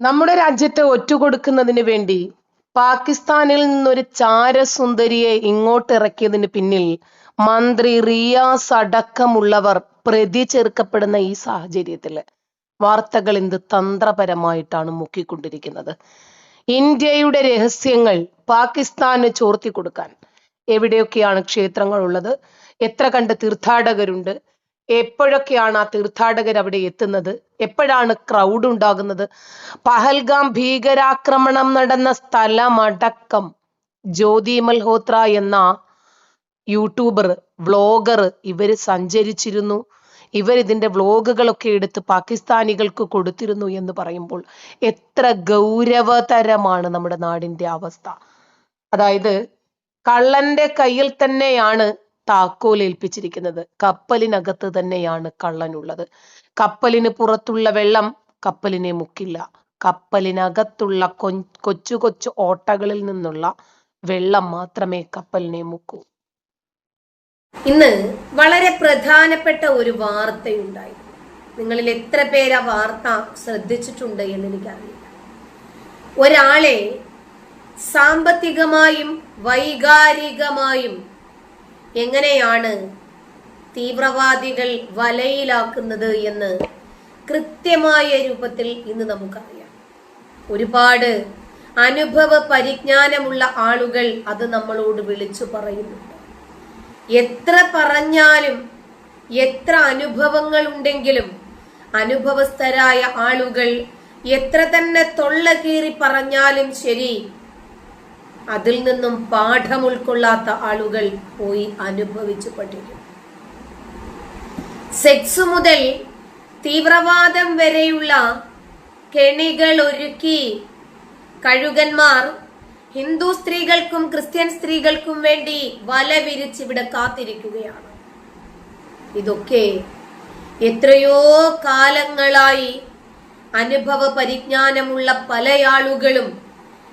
നമ്മുടെ രാജ്യത്തെ ഒറ്റുകൊടുക്കുന്നതിന് വേണ്ടി പാകിസ്ഥാനിൽ നിന്നൊരു ചാരസുന്ദരിയെ ഇങ്ങോട്ട് ഇറക്കിയതിന് പിന്നിൽ മന്ത്രി റിയാസ് അടക്കമുള്ളവർ പ്രതി ചേർക്കപ്പെടുന്ന ഈ സാഹചര്യത്തിൽ വാർത്തകൾ എന്ത് തന്ത്രപരമായിട്ടാണ് മുക്കിക്കൊണ്ടിരിക്കുന്നത്. ഇന്ത്യയുടെ രഹസ്യങ്ങൾ പാകിസ്ഥാന് ചോർത്തി കൊടുക്കാൻ എവിടെയൊക്കെയാണ് ക്ഷേത്രങ്ങൾ ഉള്ളത് എത്ര കണ്ട് തീർത്ഥാടകരുണ്ട്? എപ്പോഴൊക്കെയാണ് ആ തീർത്ഥാടകർ അവിടെ എത്തുന്നത്? എപ്പോഴാണ് ക്രൗഡ് ഉണ്ടാകുന്നത്? പഹൽഗാം ഭീകരാക്രമണം നടന്ന സ്ഥലമടക്കം ജ്യോതി മൽഹോത്ര എന്ന യൂട്യൂബർ വ്ളോഗർ ഇവർ സഞ്ചരിച്ചിരുന്നു. ഇവർ ഇതിന്റെ വ്ളോഗുകളൊക്കെ എടുത്ത് പാകിസ്ഥാനികൾക്ക് കൊടുത്തിരുന്നു എന്ന് പറയുമ്പോൾ എത്ര ഗൗരവതരമാണ് നമ്മുടെ നാടിന്റെ അവസ്ഥ. അതായത് കള്ളന്റെ കയ്യിൽ തന്നെയാണ് താക്കോൽ ഏൽപ്പിച്ചിരിക്കുന്നത് കപ്പലിനകത്ത് തന്നെയാണ് കള്ളനുള്ളത്. കപ്പലിന് പുറത്തുള്ള വെള്ളം കപ്പലിനെ മുക്കില്ല. കപ്പലിനകത്തുള്ള കൊ കൊച്ചു കൊച്ചു ഓട്ടകളിൽ നിന്നുള്ള വെള്ളം മാത്രമേ കപ്പലിനെ മുക്കൂ. ഇന്ന് വളരെ പ്രധാനപ്പെട്ട ഒരു വാർത്തയുണ്ടായി നിങ്ങളിൽ എത്ര പേര് ആ വാർത്ത ശ്രദ്ധിച്ചിട്ടുണ്ട് എന്ന് എനിക്കറിയില്ല. ഒരാളെ സാമ്പത്തികമായും വൈകാരികമായും എങ്ങനെയാണ് തീവ്രവാദികൾ വലയിലാക്കുന്നത് എന്ന് കൃത്യമായ രൂപത്തിൽ ഇന്ന് നമുക്കറിയാം. ഒരുപാട് അനുഭവ പരിജ്ഞാനമുള്ള ആളുകൾ അത് നമ്മളോട് വിളിച്ചു പറയുന്നുണ്ട്. എത്ര പറഞ്ഞാലും എത്ര അനുഭവങ്ങൾ ഉണ്ടെങ്കിലും അനുഭവസ്ഥരായ ആളുകൾ എത്ര തന്നെ തൊള്ള കീറി പറഞ്ഞാലും ശരി അതിൽ നിന്നും പാഠം ഉൾക്കൊള്ളാത്ത ആളുകൾ പോയി അനുഭവിച്ചു പഠിക്കും സെക്സ് മുതൽ തീവ്രവാദം വരെയുള്ള കെണികൾ ഒരുക്കി കഴുകന്മാർ ഹിന്ദു സ്ത്രീകൾക്കും ക്രിസ്ത്യൻ സ്ത്രീകൾക്കും വേണ്ടി വല വിരിച്ച് ഇവിടെ കാത്തിരിക്കുകയാണ്. ഇതൊക്കെ എത്രയോ കാലങ്ങളായി അനുഭവ പരിജ്ഞാനമുള്ള പല ആളുകളും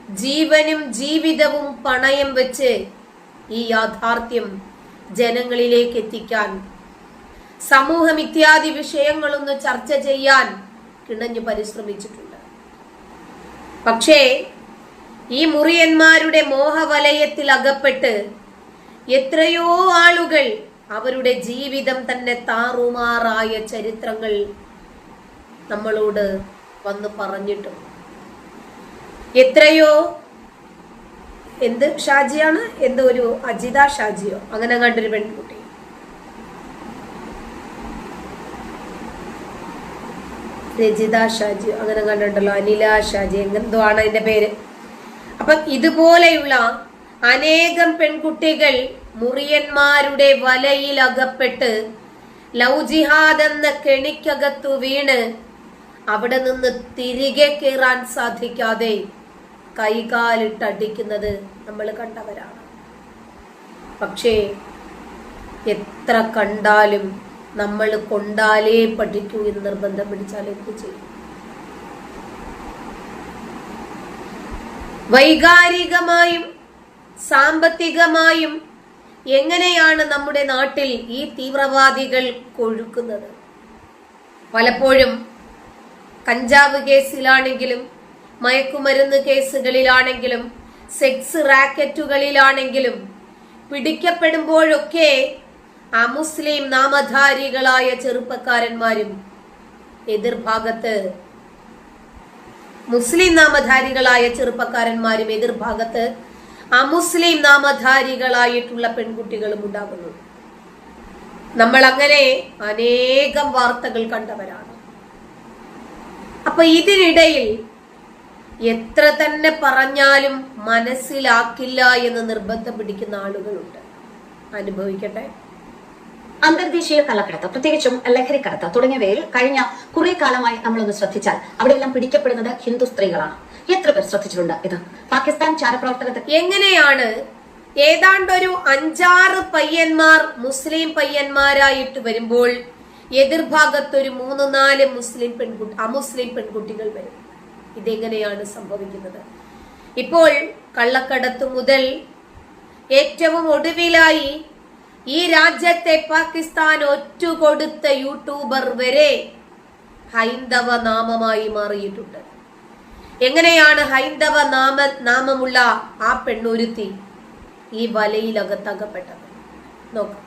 ജീവനും ജീവിതവും പണയം വെച്ച് ഈ യാഥാർത്ഥ്യം ജനങ്ങളിലേക്ക് എത്തിക്കാൻ സമൂഹം ഇത്യാദി വിഷയങ്ങളൊന്ന് ചർച്ച ചെയ്യാൻ കിണഞ്ഞു പരിശ്രമിച്ചിട്ടുണ്ട്. പക്ഷേ ഈ മുറിയന്മാരുടെ മോഹവലയത്തിൽ അകപ്പെട്ട് എത്രയോ ആളുകൾ അവരുടെ ജീവിതം തന്നെ താറുമാറായ ചരിത്രങ്ങൾ നമ്മളോട് വന്ന് പറഞ്ഞിട്ടുണ്ട്. എത്രയോ? എന്ത്? ഷാജിയാണ്? എന്തോ ഒരു അജിത ഷാജിയോ? അങ്ങനെ കണ്ടൊരു പെൺകുട്ടി. രജിത ഷാജി അങ്ങനെ കണ്ടിട്ടുണ്ടല്ലോ. അനില ഷാജി. എന്തോ ആണ് അതിന്റെ പേര്? അപ്പൊ ഇതുപോലെയുള്ള അനേകം പെൺകുട്ടികൾ മുറിയന്മാരുടെ വലയിൽ അകപ്പെട്ട് ലവ് ജിഹാദ് എന്ന കെണിക്കകത്തു വീണ് അവിടെ നിന്ന് തിരികെ കയറാൻ സാധിക്കാതെ കൈകാലിട്ടടിക്കുന്നത് നമ്മൾ കണ്ടവരാണ്. പക്ഷേ എത്ര കണ്ടാലും നമ്മൾ കൊണ്ടാലേ പഠിക്കൂ എന്ന് നിർബന്ധം പിടിച്ചാൽ എന്ത് ചെയ്യും? വൈകാരികമായും സാമ്പത്തികമായും എങ്ങനെയാണ് നമ്മുടെ നാട്ടിൽ ഈ തീവ്രവാദികൾ കൊഴുക്കുന്നത്? പലപ്പോഴും കഞ്ചാവ് കേസിലാണെങ്കിലും മയക്കുമരുന്ന് കേസുകളിലാണെങ്കിലും സെക്സ് റാക്കറ്റുകളിലാണെങ്കിലും പിടിക്കപ്പെടുമ്പോഴൊക്കെ അമുസ്ലിം നാമധാരികളായ ചെറുപ്പക്കാരന്മാരും എതിർഭാഗത്ത് മുസ്ലിം നാമധാരികളായ ചെറുപ്പക്കാരന്മാരും എതിർഭാഗത്ത് അമുസ്ലിം നാമധാരികളായിട്ടുള്ള പെൺകുട്ടികളും ഉണ്ടാകുന്നു. നമ്മൾ അങ്ങനെ അനേകം വാർത്തകൾ കണ്ടവരാണ്. അപ്പൊ ഇതിനിടയിൽ എത്ര തന്നെ പറഞ്ഞാലും മനസ്സിലാക്കില്ല എന്ന് നിർബന്ധം പിടിക്കുന്ന ആളുകളുണ്ട്. അനുഭവിക്കട്ടെ. അന്തർദേശീയ കള്ളക്കടത്ത് പ്രത്യേകിച്ചും ലഹരിക്കടത്ത് തുടങ്ങിയവയിൽ കഴിഞ്ഞ കുറെ കാലമായി നമ്മളൊന്ന് ശ്രദ്ധിച്ചാൽ അവിടെയെല്ലാം പിടിക്കപ്പെടുന്നത് ഹിന്ദു സ്ത്രീകളാണ്. എത്ര പേർ ശ്രദ്ധിച്ചിട്ടുണ്ട് ഇത്? പാകിസ്ഥാൻ ചാരപ്രവർത്തകർ എങ്ങനെയാണ് ഏതാണ്ടൊരു അഞ്ചാറ് പയ്യന്മാർ മുസ്ലിം പയ്യന്മാരായിട്ട് വരുമ്പോൾ എതിർഭാഗത്തൊരു മൂന്ന് നാല് മുസ്ലിം പെൺകുട്ടി അമുസ്ലിം പെൺകുട്ടികൾ വരും. ഇതെങ്ങനെയാണ് സംഭവിക്കുന്നത്? ഇപ്പോൾ കള്ളക്കടത്ത് മുതൽ ഏറ്റവും ഒടുവിലായി ഈ രാജ്യത്തെ പാകിസ്ഥാൻ ഒറ്റുകൊടുത്ത യൂട്യൂബർ വരെ ഹൈന്ദവ നാമമായി മാറിയിട്ടുണ്ട്. എങ്ങനെയാണ് ഹൈന്ദവ നാമ നാമമുള്ള ആ പെണ്ണുരുത്തി ഈ വലയിലകത്തകപ്പെട്ടത്? നോക്കാം.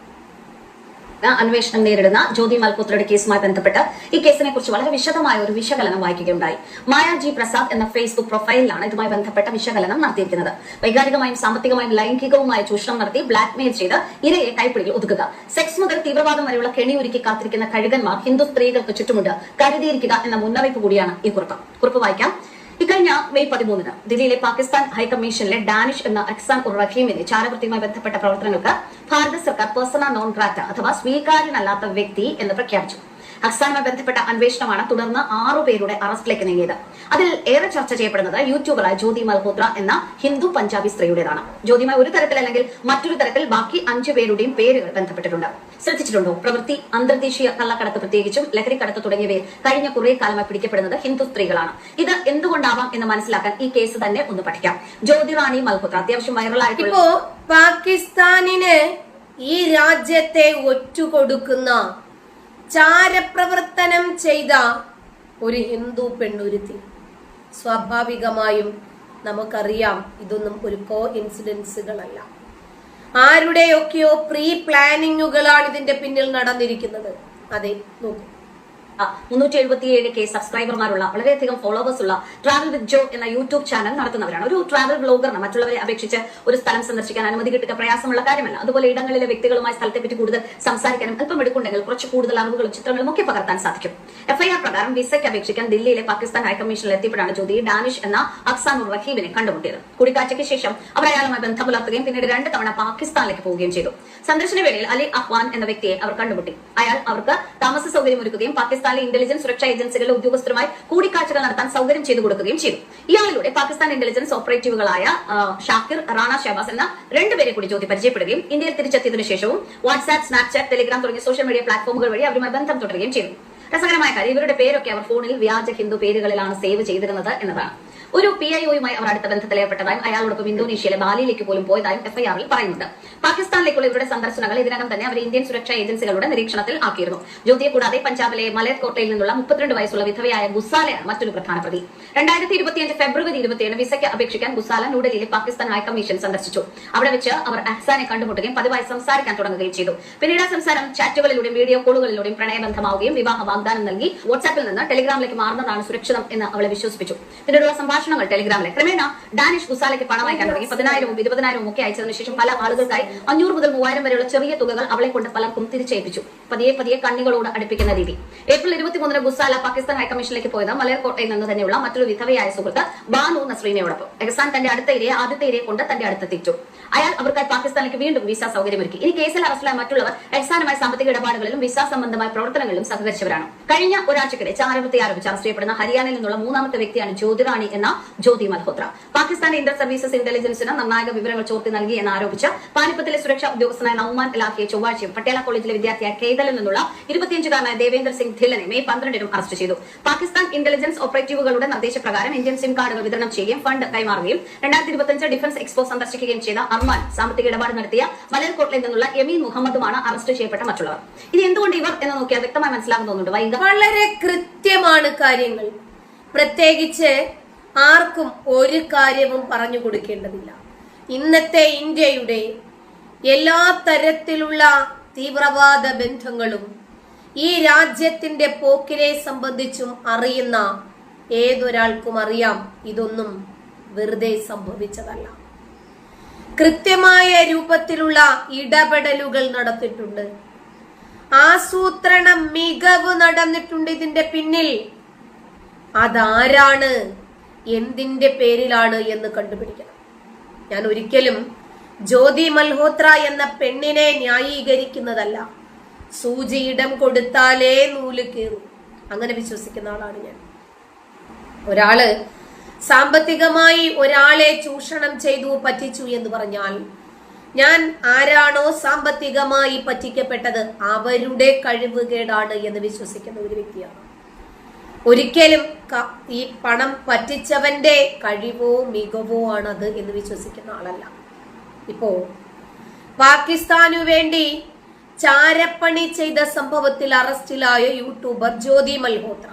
അന്വേഷണം നേരിടുന്ന ജ്യോതി മൽഹോത്രയുടെ കേസുമായി ബന്ധപ്പെട്ട് ഈ കേസിനെ കുറിച്ച് വളരെ വിശദമായ ഒരു വിശകലനം വായിക്കുകയുണ്ടായി. മായ ജി പ്രസാദ് എന്ന ഫേസ്ബുക്ക് പ്രൊഫൈലിലാണ് ഇതുമായി ബന്ധപ്പെട്ട വിശകലനം നടത്തിയിരിക്കുന്നത്. വൈകാരികമായും സാമ്പത്തികമായും ലൈംഗികവുമായ ചൂഷണം നടത്തി ബ്ലാക്ക് മെയിൽ ചെയ്ത് ഇരയെ കൈപ്പിടിയിൽ ഒതുക്കുക. സെക്സ് മുതൽ തീവ്രവാദം വരെയുള്ള കെണിയൊരുക്കി കാത്തിരിക്കുന്ന കഴുകന്മാർ ഹിന്ദു സ്ത്രീകൾക്ക് ചുറ്റുമുണ്ട് കരുതിയിരിക്കുക എന്ന മുന്നറിയിപ്പ് കൂടിയാണ് ഈ കുറിപ്പ്. കുറിപ്പ് വായിക്കാം. ഇക്കഴിഞ്ഞ മെയ് പതിമൂന്നിന് ദില്ലിയിലെ പാകിസ്ഥാൻ ഹൈക്കമ്മീഷനിലെ ഡാനിഷ് എന്ന അക്സാൻ ഉർ റഹീമിനെ ചാരവൃത്തിയുമായി ബന്ധപ്പെട്ട പ്രവർത്തനങ്ങൾക്ക് ഭാരത സർക്കാർ പേഴ്സണ നോൺ ഗ്രാറ്റ അഥവാ സ്വീകാര്യനല്ലാത്ത വ്യക്തി എന്ന് പ്രഖ്യാപിച്ചു. അക്സാനുമായി ബന്ധപ്പെട്ട അന്വേഷണമാണ് തുടർന്ന് ആറുപേരുടെ അറസ്റ്റിലേക്ക് നീങ്ങിയത്. അതിൽ ഏറെ ചർച്ച ചെയ്യപ്പെടുന്നത് യൂട്യൂബറായ ജ്യോതി മൽഹോത്ര എന്ന ഹിന്ദു പഞ്ചാബി സ്ത്രീയുടേതാണ്. ജ്യോതിമായി ഒരു തരത്തിൽ അല്ലെങ്കിൽ മറ്റൊരു തരത്തിൽ ബാക്കി അഞ്ചു പേരുടെയും പേരുകൾ ബന്ധപ്പെട്ടിട്ടുണ്ട്. ശ്രദ്ധിച്ചിട്ടുണ്ടോ? പ്രവൃത്തി അന്തർദേശീയ കള്ളക്കടത്ത് പ്രത്യേകിച്ചും ലഹരിക്കടത്ത് തുടങ്ങിയവയിൽ കഴിഞ്ഞ കുറെ കാലമായി പിടിക്കപ്പെടുന്നത് ഹിന്ദു സ്ത്രീകളാണ്. ഇത് എന്തുകൊണ്ടാവാം എന്ന് മനസ്സിലാക്കാൻ ഈ കേസ് തന്നെ ഒന്ന് പഠിക്കാം. ജ്യോതി റാണി മൽഹോത്ര അത്യാവശ്യം വൈറലായിട്ടുള്ള പാകിസ്ഥാനിന് ഈ രാജ്യത്തെ ഒറ്റുകൊടുക്കുന്ന ചാരപ്രവർത്തനം ചെയ്ത ഒരു ഹിന്ദു പെണ്ണുരുത്തി. സ്വാഭാവികമായും നമുക്കറിയാം ഇതൊന്നും ഒരു കോ ഇൻസിഡൻസുകളല്ല ആരുടെയൊക്കെയോ പ്രീ പ്ലാനിങ്ങുകളാണ് ഇതിന്റെ പിന്നിൽ നടന്നിരിക്കുന്നത്. അതെ നോക്കൂ. മുന്നൂറ്റി എഴുപത്തിയേഴ് കെ സബ്സ്ക്രൈബർമാരുള്ള വളരെയധികം ഫോളോവേഴ്സ് ഉള്ള ട്രാവൽ വിത്ത് ജോ എന്ന യൂട്യൂബ് ചാനൽ നടത്തുന്നവരാണ്. ഒരു ട്രാവൽ ബ്ലോഗറിന് മറ്റുള്ളവരെ അപേക്ഷിച്ച് ഒരു സ്ഥലം സന്ദർശിക്കാൻ അനുമതി കിട്ടുക പ്രയാസമുള്ള കാര്യമല്ല. അതുപോലെ ഇടങ്ങളിലെ വ്യക്തികളുമായി സ്ഥലത്തെപ്പറ്റി കൂടുതൽ സംസാരിക്കാനും അല്പം എടുക്കുന്നുണ്ടെങ്കിൽ കുറച്ച് കൂടുതൽ അറിവുകളും ചിത്രങ്ങളും ഒക്കെ പകർത്താൻ സാധിക്കും. എഫ്ഐആർ പ്രകാരം വിസയ്ക്ക് അപേക്ഷിക്കാൻ ദില്ലിയിലെ പാകിസ്ഥാൻ ഹൈക്കമ്മീഷനിൽ എത്തിയപ്പോഴാണ് ജ്യോതി ഡാനിഷ് എന്ന അക്സാൻ ഉർ റഹീമിനെ കണ്ടുമുട്ടിയത്. കൂടിക്കാഴ്ചയ്ക്ക് ശേഷം അവർ അയാളുമായി ബന്ധം പുലർത്തുകയും പിന്നീട് രണ്ട് തവണ പാകിസ്ഥാനിലേക്ക് പോവുകയും ചെയ്തു. സന്ദർശന വേളയിൽ അലി അഹ്വാൻ എന്ന വ്യക്തിയെ അവർ കണ്ടുമുട്ടി. അയാൾ അവർക്ക് താമസ സൗകര്യം ഒരുക്കുകയും പാകിസ്ഥാനിലെ ഇന്റലിജൻസ് സുരക്ഷാ ഏജൻസികളിലെ ഉദ്യോഗസ്ഥരുമായി കൂടിക്കാഴ്ചകൾ നടത്താൻ സൗകര്യം ചെയ്തു കൊടുക്കുകയും ചെയ്തു. ഇയാളിലൂടെ പാകിസ്ഥാൻ ഇന്റലിജൻസ് ഓപ്പറേറ്റീവുകളായ ഷാക്കിർ റാണ ഷഹബാസ് എന്ന രണ്ടുപേരെ കൂടി ജ്യോതി പരിചയപ്പെടുകയും ഇന്ത്യയിൽ തിരിച്ചെത്തിയതിനു ശേഷവും വാട്സ്ആപ്പ് സ്നാപ്ചാറ്റ് ടെലിഗ്രാം തുടങ്ങിയ സോഷ്യൽ മീഡിയ പ്ലാറ്റ്ഫോമുകൾ വഴി അവരുമായി ബന്ധം തുടരുകയും ചെയ്തു. രസകരമായ കാര്യം ഇവരുടെ പേരൊക്കെ അവർ ഫോണിൽ വ്യാജ ഹിന്ദു പേരുകളിലാണ് സേവ് ചെയ്തിരുന്നത് എന്നതാണ്. ഒരു പി ഐ ഒയുമായി അവർ അടുത്ത ബന്ധത്തിലേർപ്പെട്ടതായും അയാളോടൊപ്പം ഇന്തോനേഷ്യയിലെ ബാലിയിലേക്ക് പോലും പോയതായും എഫ്ഐആറിൽ പറയുന്നുണ്ട്. പാകിസ്ഥാനിലേക്കുള്ള ഇവരുടെ സന്ദർശനങ്ങൾ ഇതിനകം തന്നെ അവർ ഇന്ത്യൻ സുരക്ഷാ ഏജൻസികളുടെ നിരീക്ഷണത്തിൽ ആക്കിയിരുന്നു. ജ്യോതിയെ കൂടാതെ പഞ്ചാബിലെ മലേർകോട്ടയിൽ നിന്നുള്ള മുപ്പത്തിരണ്ട് വയസ്സുള്ള വിധവയായ ഗുസാലയാണ് മറ്റൊരു പ്രധാന പ്രതി. രണ്ടായിരത്തി ഇരുപത്തിയഞ്ച് ഫെബ്രുവരി ഇരുപത്തിയേഴ് വിസയ്ക്ക് അപേക്ഷിക്കാൻ ഗുസാല ന്യൂഡൽഹിയിലെ പാകിസ്ഥാൻ ഹൈക്കമ്മീഷൻ സന്ദർശിച്ചു. അവിടെ വെച്ച് അവർ അഹ്സാനെ കണ്ടുമുട്ടുകയും പതിവായി സംസാരിക്കാൻ തുടങ്ങുകയും ചെയ്തു. പിന്നീട് ആ സംസാരം ചാറ്റുകളിലൂടെയും വീഡിയോ കോളുകളിലൂടെയും പ്രണയബന്ധമാവുകയും വിവാഹ വാഗ്ദാനം നൽകി വാട്സാപ്പിൽ നിന്ന് ടെലിഗ്രാമിലേക്ക് മാറുന്നതാണ് സുരക്ഷിതം എന്ന് അവളെ വിശ്വസിപ്പിച്ചു. പിന്നീടുള്ള സംഭാഷണങ്ങൾ ടെലിഗ്രാമിലെ. ക്രമേണ ഡാനിഷ് ഗുസാലയ്ക്ക് പണം അയക്കാൻ തുടങ്ങി പതിനായിരവും ഇരുപതിനായിരവും ഒക്കെ അയച്ചതിനു ശേഷം പല ആളുകൾക്കായി അഞ്ഞൂറ് മുതൽ മൂവായിരം വരെയുള്ള ചെറിയ തുകകൾ അവളെ കൊണ്ട് പലർക്കും തിരിച്ചേൽപ്പിച്ചു പതിയെ പതിയെ കണ്ണികളോട് അടുപ്പിക്കുന്ന രീതി. ഏപ്രിൽ ഇരുപത്തിമൂന്നിന് ഗുസാല പാകിസ്ഥാൻ ഹൈക്കമ്മീഷനിലേക്ക് പോയത് മലയർകോട്ടയിൽ നിന്ന് തന്നെയുള്ള മറ്റൊരു വിധവയായ സുഹൃത്ത് ബാനു നസ്രീനയോടൊപ്പം എഹസാൻ തന്റെ അടുത്ത ഇരയെ ആദ്യത്തെ ഇരയെ കൊണ്ട് തന്റെ അടുത്തെത്തിച്ചു അയാൾ അവർക്കായി പാകിസ്ഥാനിലേക്ക് വീണ്ടും വിസ സൗകര്യമൊരുക്കി. ഇനി കേസിൽ അറസ്റ്റിലായ മറ്റുള്ളവർ അടിസ്ഥാനമായ സാമ്പത്തിക ഇടപാടുകളിലും വിസ സംബന്ധമായ പ്രവർത്തനങ്ങളിലും സഹകരിച്ചവരാണ്. കഴിഞ്ഞ ഒരാഴ്ചക്കിടെ ചാരവൃത്തി ആരോപിച്ച് അറസ്റ്റ് ചെയ്യപ്പെടുന്ന ഹരിയാനയിൽ നിന്നുള്ള മൂന്നാമത്തെ വ്യക്തിയാണ് ജ്യോതിറാണി എന്ന ജ്യോതി മൽഹോത്ര. പാകിസ്ഥാൻ ഇന്റർ സർവീസസ് ഇന്റലിജൻസിന് നിർണായക വിവരങ്ങൾ ചോർത്തി നൽകി എന്ന് ആരോപിച്ച് പാനിപ്പത്തിലെ സുരക്ഷാ ഉദ്യോഗസ്ഥനായ നൌമാൻ ഇലാഖിയെ ചൊവ്വാഴ്ചയും പട്ടേല കോളേജിലെ വിദ്യാർത്ഥിയായ കേതലിൽ നിന്നുള്ള ഇരുപത്തിയഞ്ചുകാരനായ ദേവേന്ദർ സിംഗ് ധില്ലനെ മെയ് പന്ത്രണ്ടിനും അറസ്റ്റ് ചെയ്തു. പാകിസ്ഥാൻ ഇന്റലിജൻസ് ഓപ്പറേറ്റീവുകളുടെ നിർദ്ദേശപ്രകാരം ഇന്ത്യൻ സിം കാർഡുകൾ വിതരണം ചെയ്യുകയും ഫണ്ട് കൈമാറുകയും രണ്ടായിരത്തി ഡിഫൻസ് എക്സ്പോ സന്ദർശിക്കുകയും ചെയ്ത അർമാൻ സാമ്പത്തിക ഇടപാട് നടത്തിയ മലർകോട്ടിൽ നിന്നുള്ള എമീൻ മുഹമ്മദുമാണ് അറസ്റ്റ് ചെയ്യപ്പെട്ട മറ്റുള്ളവർ. ഇത് എന്തുകൊണ്ട് ഇവർ എന്ന് നോക്കിയാൽ വ്യക്തമായി മനസ്സിലാകുന്നുണ്ട് വളരെ കൃത്യമാണ് കാര്യങ്ങൾ. പ്രത്യേകിച്ച് ആർക്കും ഒരു കാര്യവും പറഞ്ഞു കൊടുക്കേണ്ടതില്ല. ഇന്നത്തെ ഇന്ത്യയുടെ എല്ലാ തരത്തിലുള്ള തീവ്രവാദ ബന്ധങ്ങളും ഈ രാജ്യത്തിന്റെ പോക്കിനെ സംബന്ധിച്ചും അറിയുന്ന ഏതൊരാൾക്കും അറിയാം ഇതൊന്നും വെറുതെ സംഭവിച്ചതല്ല. കൃത്യമായ രൂപത്തിലുള്ള ഇടപെടലുകൾ നടത്തിയിട്ടുണ്ട്. ആസൂത്രണ മികവ് നടന്നിട്ടുണ്ട് ഇതിന്റെ പിന്നിൽ. അതാരാണ് എന്തിന്റെ പേരിലാണ് എന്ന് കണ്ടുപിടിക്കണം. ഞാൻ ഒരിക്കലും ജ്യോതി മൽഹോത്ര എന്ന പെണ്ണിനെ ന്യായീകരിക്കുന്നതല്ല. സൂചി ഇടം കൊടുത്താലേ നൂൽ കീറും. അങ്ങനെ വിശ്വസിക്കുന്ന ആളാണ് ഞാൻ. ഒരാൾ സാമ്പത്തികമായി ഒരാളെ ചൂഷണം ചെയ്തു പറ്റിച്ചു എന്ന് പറഞ്ഞാൽ ഞാൻ ആരാണോ സാമ്പത്തികമായി പറ്റിക്കപ്പെട്ടത് അവരുടെ കഴിവുകേടാണ് എന്ന് വിശ്വസിക്കുന്ന ഒരു വ്യക്തിയാണ്. ഒരിക്കലും ഈ പണം പറ്റിച്ചവന്റെ കഴിവോ മികവോ ആണത് എന്ന് വിശ്വസിക്കുന്ന ആളല്ല. ഇപ്പോ പാകിസ്ഥാനു വേണ്ടി ചാരപ്പണി ചെയ്ത സംഭവത്തിൽ അറസ്റ്റിലായ യൂട്യൂബർ ജ്യോതി മൽഹോത്ര.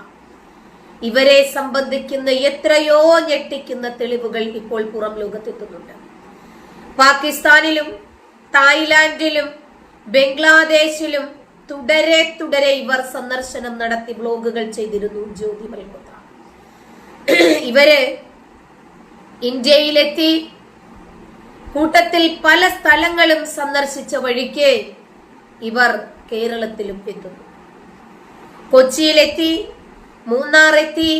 ഇവരെ സംബന്ധിക്കുന്ന എത്രയോ ഞെട്ടിക്കുന്ന തെളിവുകൾ ഇപ്പോൾ പുറം ലോകത്തെത്തുന്നുണ്ട്. പാകിസ്ഥാനിലും തായ്ലാന്റിലും ബംഗ്ലാദേശിലും തുടരെ തുടരെ ഇവർ സന്ദർശനം നടത്തി ബ്ലോഗുകൾ ചെയ്തിരുന്നു ജ്യോതി മൽഹോത്ര. ഇവർ ഇന്ത്യയിലെത്തി കൂട്ടത്തിൽ പല സ്ഥലങ്ങളും സന്ദർശിച്ച വഴിക്ക് ഇവർ കേരളത്തിലും എത്തുന്നു. കൊച്ചിയിലെത്തി മൂന്നാർ എത്തി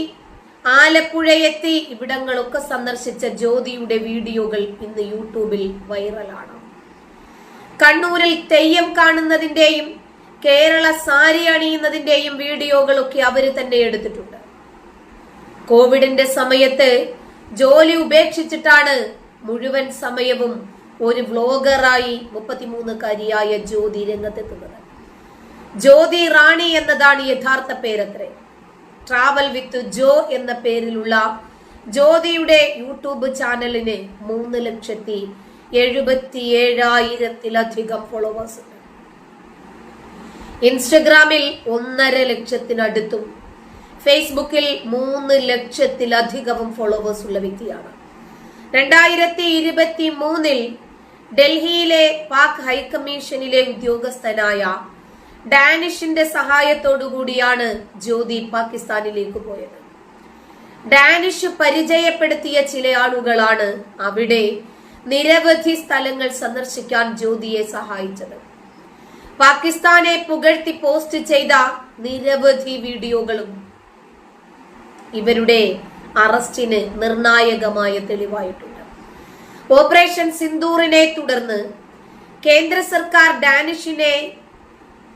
ആലപ്പുഴ എത്തി ഇവിടങ്ങളൊക്കെ സന്ദർശിച്ച ജ്യോതിയുടെ വീഡിയോകൾ ഇന്ന് യൂട്യൂബിൽ വൈറലാണ്. കണ്ണൂരിൽ തെയ്യം കാണുന്നതിന്റെയും കേരള സാരി അണിയുന്നതിന്റെയും വീഡിയോകളൊക്കെ അവർ തന്നെ എടുത്തിട്ടുണ്ട്. കോവിഡിന്റെ സമയത്ത് ജോലി ഉപേക്ഷിച്ചിട്ടാണ് മുഴുവൻ സമയവും ഒരു വ്ലോഗറായി മുപ്പത്തിമൂന്നുകാരിയായ ജ്യോതി രംഗത്തെത്തുന്നത്. ജ്യോതി റാണി എന്നതാണ് യഥാർത്ഥ പേരത്രേ. ട്രാവൽ വിത്ത് ജോ എന്ന പേരിലുള്ള ജ്യോതിയുടെ യൂട്യൂബ് ചാനലിന് മൂന്ന് ലക്ഷത്തി എഴുപത്തി ഏഴായിരത്തിലധികം ഫോളോവേഴ്സ് ഉണ്ട്. ഇൻസ്റ്റഗ്രാമിൽ ഒന്നര ലക്ഷത്തിനടുത്തും ഫേസ്ബുക്കിൽ മൂന്ന് ലക്ഷത്തിലധികവും ഫോളോവേഴ്സ് ഉള്ള വ്യക്തിയാണ്. രണ്ടായിരത്തി ഇരുപത്തി മൂന്നിൽ ഡൽഹിയിലെ പാക് ഹൈക്കമ്മീഷനിലെ ഉദ്യോഗസ്ഥനായ ഡാനിഷിന്റെ സഹായത്തോടു കൂടിയാണ് ജ്യോതി പാകിസ്ഥാനിലേക്ക് പോയത്. ഡാനിഷ് പരിചയപ്പെടുത്തിയ ചില ആളുകളാണ് അവിടെ നിരവധി സ്ഥലങ്ങൾ സന്ദർശിക്കാൻ ജ്യോതിയെ സഹായിച്ചത്. പാകിസ്ഥാനെ പുകഴ്ത്തി പോസ്റ്റ് ചെയ്ത നിരവധി വീഡിയോകളും ഇവരുടെ അറസ്റ്റിന് നിർണായകമായ തെളിവായിട്ടുണ്ട്. ഓപ്പറേഷൻ സിന്ദൂറിനെ തുടർന്ന് കേന്ദ്ര സർക്കാർ ഡാനിഷിനെ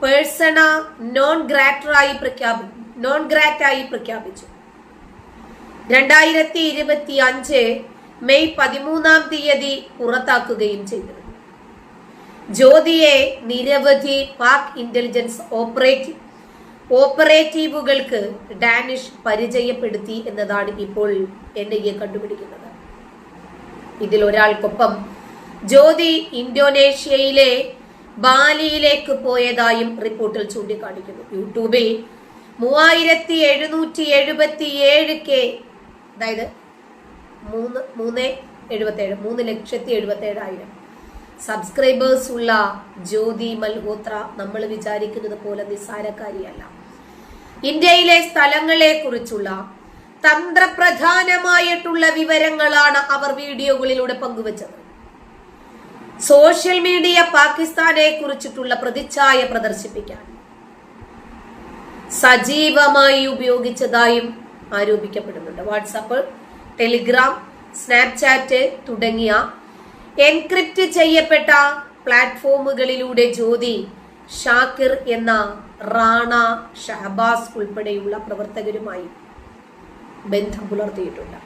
പേഴ്സണ നോൺ ഗ്രാറ്ററായി പ്രഖ്യാപി നോൺ ഗ്രാറ്റായി പ്രഖ്യാപിച്ചു. രണ്ടായിരത്തി ഇരുപത്തി അഞ്ച് മെയ് പതിമൂന്നാം തീയതി പുറത്താക്കുകയും ചെയ്തിരുന്നു. ജ്യോതിയെ നിരവധി പാക് ഇന്റലിജൻസ് ഓപ്പറേറ്റ് ഓപ്പറേറ്റീവുകൾക്ക് ഡാനിഷ് പരിചയപ്പെടുത്തി എന്നതാണ് ഇപ്പോൾ എൻ ഐ എ കണ്ടുപിടിക്കുന്നത്. ഇതിൽ ഒരാൾക്കൊപ്പം ജ്യോതി ഇന്തോനേഷ്യയിലെ ബാലിയിലേക്ക് പോയതായും റിപ്പോർട്ടിൽ ചൂണ്ടിക്കാണിക്കുന്നു. യൂട്യൂബിൽ മൂവായിരത്തി എഴുന്നൂറ്റി എഴുപത്തി ഏഴ് കെ അതായത് മൂന്ന് മൂന്ന് എഴുപത്തി ഏഴ് മൂന്ന് ലക്ഷത്തി എഴുപത്തി ഏഴായിരം സബ്സ്ക്രൈബേഴ്സ് ഉള്ള ജ്യോതി മൽഹോത്ര നമ്മൾ വിചാരിക്കുന്നത് പോലെ നിസ്സാരക്കാരിയല്ല. ഇന്ത്യയിലെ സ്ഥലങ്ങളെ കുറിച്ചുള്ള തന്ത്രപ്രധാനമായിട്ടുള്ള വിവരങ്ങളാണ് അവർ വീഡിയോകളിലൂടെ പങ്കുവച്ചത്. സോഷ്യൽ മീഡിയ പാകിസ്ഥാനെ കുറിച്ചിട്ടുള്ള പ്രതിച്ഛായ പ്രദർശിപ്പിക്കാൻ. സജീവമായി ഉപയോഗിച്ചതായും ആരോപിക്കപ്പെടുന്നുണ്ട്. വാട്സാപ്പ് ടെലിഗ്രാം സ്നാപ്ചാറ്റ് തുടങ്ങിയ എൻക്രിപ്റ്റ് ചെയ്യപ്പെട്ട പ്ലാറ്റ്ഫോമുകളിലൂടെ ജ്യോതി ഷാക്കിർ എന്ന റാണ ഷഹബാസ് ഉൾപ്പെടെയുള്ള പ്രവർത്തകരുമായി ബന്ധം പുലർത്തിയിട്ടുണ്ട്.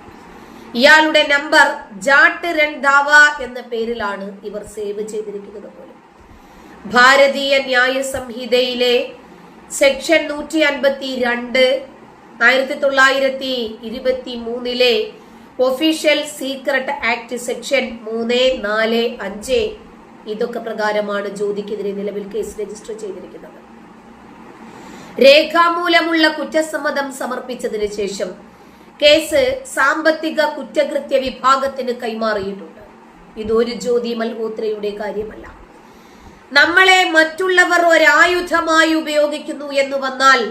ഇയാളുടെ നമ്പർ ജാട്ട് രൺധാവ എന്ന പേരിലാണ് ഇവർ സേവ് ചെയ്തിരിക്കുന്നത് പോലും. ഭാരതീയ ന്യായ സംഹിതയിലെ സെക്ഷൻ നൂറ്റി അൻപത്തി രണ്ട് ആയിരത്തി തൊള്ളായിരത്തി ഇരുപത്തി മൂന്നിലെ ഒഫീഷ്യൽ സീക്രട്ട് ആക്ട് സെക്ഷൻ മൂന്ന് നാല് അഞ്ച് ഇതൊക്കെ പ്രകാരമാണ് ജ്യോതിക്കെതിരെ നിലവിൽ കേസ് രജിസ്റ്റർ ചെയ്തിരിക്കുന്നത്. രേഖാമൂലമുള്ള കുറ്റസമ്മതം സമർപ്പിച്ചതിന് ശേഷം കേസ് സാമ്പത്തിക കുറ്റകൃത്യ വിഭാഗത്തിന് കൈമാറിയിട്ടുണ്ട്. ഇതൊരു ജ്യോതി മൽഹോത്രയുടെ കാര്യമല്ല. നമ്മളെ മറ്റുള്ളവർ ഒരായുധമായി ഉപയോഗിക്കുന്നു എന്ന് വന്നാൽ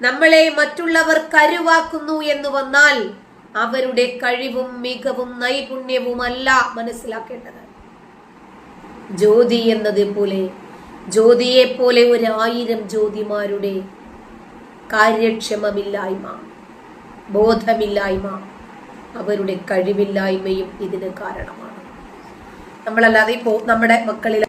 നമ്മളെ മറ്റുള്ളവർ കരുവാക്കുന്നു എന്ന് വന്നാൽ അവരുടെ കഴിവും മികവും നൈപുണ്യവുമല്ല മനസ്സിലാക്കേണ്ടത്. ജ്യോതി എന്നത് പോലെ ജ്യോതിയെ പോലെ ഒരായിരം ജ്യോതിമാരുടെ കാര്യക്ഷമമില്ലായ്മ ബോധമില്ലായ്മ അവരുടെ കഴിവില്ലായ്മയും ഇതിന് കാരണമാണ്. നമ്മളല്ലാതെ ഇപ്പോൾ നമ്മുടെ മക്കളിൽ